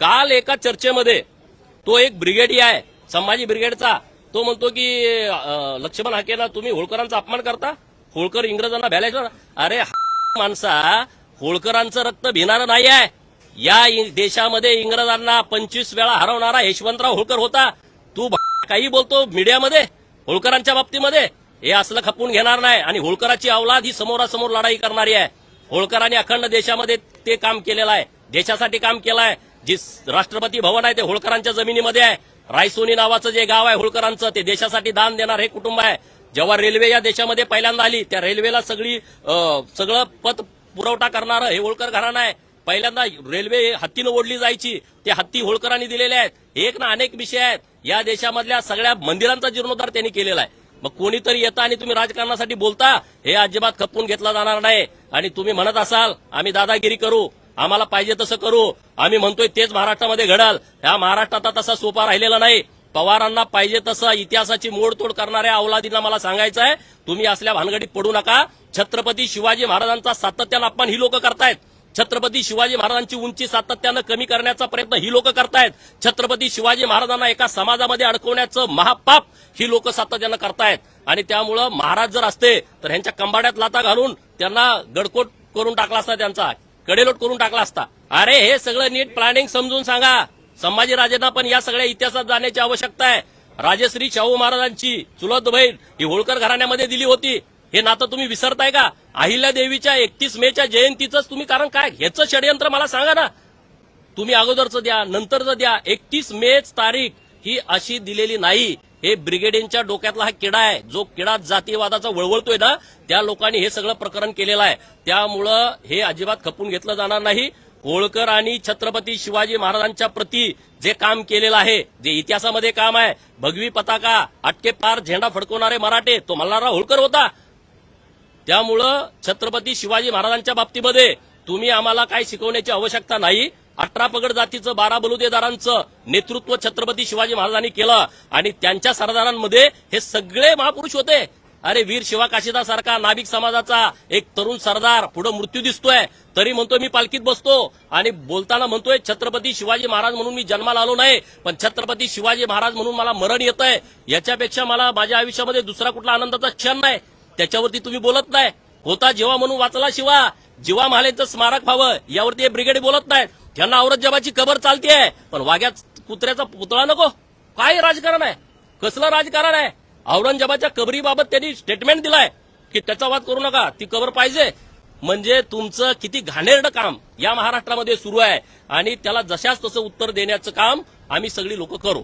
काल एका चर्चेमध्ये तो एक ब्रिगेडी आहे संभाजी ब्रिगेडचा. तो म्हणतो की लक्ष्मण हाकेला तुम्ही होळकरांचा अपमान करता? होळकर इंग्रजांना भ्यालायचं अरे माणसा होळकरांचं रक्त भिणारं नाही आहे. या देशामध्ये इंग्रजांना पंचवीस वेळा हरवणारा यशवंतराव होळकर होता. तू काही बोलतो मीडियामध्ये होळकरांच्या बाबतीमध्ये? हे असलं खपून घेणार नाही. आणि होळकराची अवलाद ही समोरासमोर लढाई करणारी आहे. होळकरांनी अखंड देशामध्ये ते काम केलेलं आहे. देशासाठी काम केलं आहे. जी राष्ट्रपती भवन आहे ते होळकरांच्या जमिनीमध्ये आहे. रायसोनी नावाचं जे गाव आहे होळकरांचं ते देशासाठी दान देणार हे कुटुंब आहे. जेव्हा रेल्वे या देशामध्ये पहिल्यांदा आली त्या रेल्वेला सगळी सगळं पत पुरवठा करणारं हे होळकर घराणं आहे. पहिल्यांदा रेल्वे हत्तीनं ओढली जायची ते हत्ती होळकरांनी दिलेले आहेत. एक ना अनेक विषय आहेत. या देशामधल्या सगळ्या मंदिरांचा जीर्णोद्धार त्यांनी केलेला आहे. मग कोणीतरी येता आणि तुम्ही राजकारणासाठी बोलता हे अजिबात खपवून घेतला जाणार नाही. आणि तुम्ही म्हणत असाल आम्ही दादागिरी करू. आम्हाला पाहिजे तसं करू. आम्ही म्हणतोय तेच महाराष्ट्रामध्ये घडल. ह्या महाराष्ट्रात तसा सोपा राहिलेला नाही. पवारांना पाहिजे तसं इतिहासाची मोडतोड करणाऱ्या अवलादींना मला सांगायचं आहे. तुम्ही असल्या भानगडीत पडू नका. छत्रपती शिवाजी महाराजांचा सातत्यानं अपमान ही लोक करतायत. छत्रपती शिवाजी महाराजांची उंची सातत्यानं कमी करण्याचा प्रयत्न ही लोक करतायत. छत्रपती शिवाजी महाराजांना एका समाजामध्ये अडकवण्याचं महापाप ही लोक सातत्यानं करतायत. आणि त्यामुळं महाराज जर असते तर ह्यांच्या कंबाड्यात लाता घालून त्यांना गडकोट करून टाकला असता त्यांचा. कडेलोट करून टाकला असता. अरे हे सगळं नीट प्लॅनिंग समजून सांगा. संभाजीराजेंना पण या सगळ्या इतिहासात जाण्याची आवश्यकता आहे. राजश्री शाहू महाराजांची चुलत बहीण ही होळकर घराण्यामध्ये दिली होती. हे नातं तुम्ही विसरताय का? अहिल्या देवीच्या एकतीस मेच्या जयंतीचंच तुम्ही कारण काय? ह्याचं षडयंत्र मला सांगा ना. तुम्ही अगोदरचं द्या नंतरचं द्या. एकतीस मेच तारीख ही अशी दिलेली नाही. हे ब्रिगेडियनच्या डोक्यातला हा किडा आहे. जो किडा जातीयवादाचा वळवळतोय ना त्या लोकांनी हे सगळं प्रकरण केलेलं आहे. त्यामुळं हे अजिबात खपून घेतलं जाणार नाही. होळकर आणि छत्रपती शिवाजी महाराजांच्या प्रती जे काम केलेलं आहे जे इतिहासामध्ये काम आहे भगवी पताका अटके पार झेंडा फडकवणारे मराठे तो मल्हारराव होळकर होता. त्यामुळं छत्रपती शिवाजी महाराजांच्या बाबतीमध्ये तुम्ही आम्हाला काय शिकवण्याची आवश्यकता नाही. अठरा पगड जातीचं बारा बलुतेदारांचं नेतृत्व छत्रपती शिवाजी महाराजांनी केलं आणि त्यांच्या सरदारांमध्ये हे सगळे महापुरुष होते. अरे वीर शिवा काशीदासारखा नाभिक समाजाचा एक तरुण सरदार पुढे मृत्यू दिसतोय. तरी म्हणतोय मी पालखीत बसतो आणि बोलताना म्हणतोय छत्रपती शिवाजी महाराज म्हणून मी जन्माला आलो नाही पण छत्रपती शिवाजी महाराज म्हणून मला मरण येत आहे याच्यापेक्षा मला माझ्या आयुष्यामध्ये दुसरा कुठला आनंदाचा क्षण नाही. त्याच्यावरती तुम्ही बोलत नाही. होता जेव्हा म्हणून वाचला शिवा. जेव्हा महालेचं स्मारक व्हावं यावरती हे ब्रिगेड बोलत नाहीत. त्यांना औरंगजेबाची कबर चालतीये. पण वाघ्या कुत्र्याचा पुतळा नको. काय राजकारण आहे? कसलं राजकारण आहे? औरंगजेबाच्या कबरीबाबत त्यांनी स्टेटमेंट दिलाय की त्याचा वाद करू नका. ती कबर पाहिजे. म्हणजे तुमचं किती घाणेरडं काम या महाराष्ट्रामध्ये सुरू आहे. आणि त्याला जशाच तसं उत्तर देण्याचं काम आम्ही सगळी लोक करू.